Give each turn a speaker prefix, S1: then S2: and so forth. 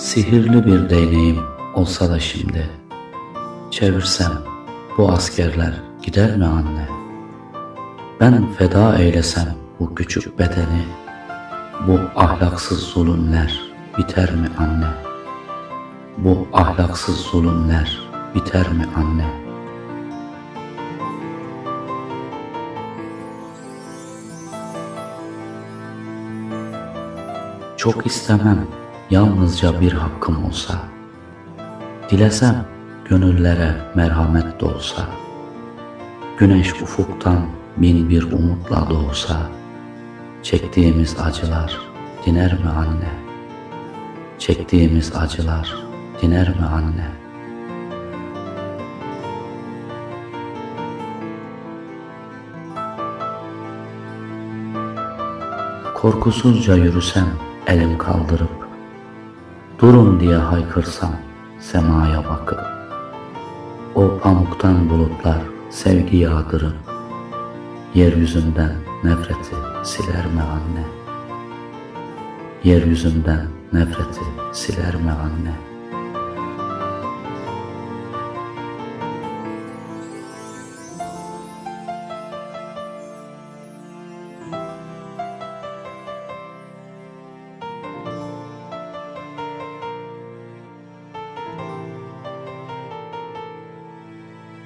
S1: Sihirli bir değneğim olsa da şimdi Çevirsem bu askerler gider mi anne? Ben feda eylesem bu küçük bedeni Bu ahlaksız zulümler biter mi anne? Bu ahlaksız zulümler biter mi anne? Çok istemem yalnızca bir hakkım olsa. Dilesem gönüllere merhamet dolsa. Güneş ufuktan bin bir umutla doğsa. Çektiğimiz acılar diner mi anne? Çektiğimiz acılar diner mi anne? Korkusuzca yürüsem elim kaldırıp Durun diye haykırsam semaya bakıp O pamuktan bulutlar sevgi yağdırıp Yeryüzünden nefreti siler mi anne? Yeryüzünden nefreti siler mi anne?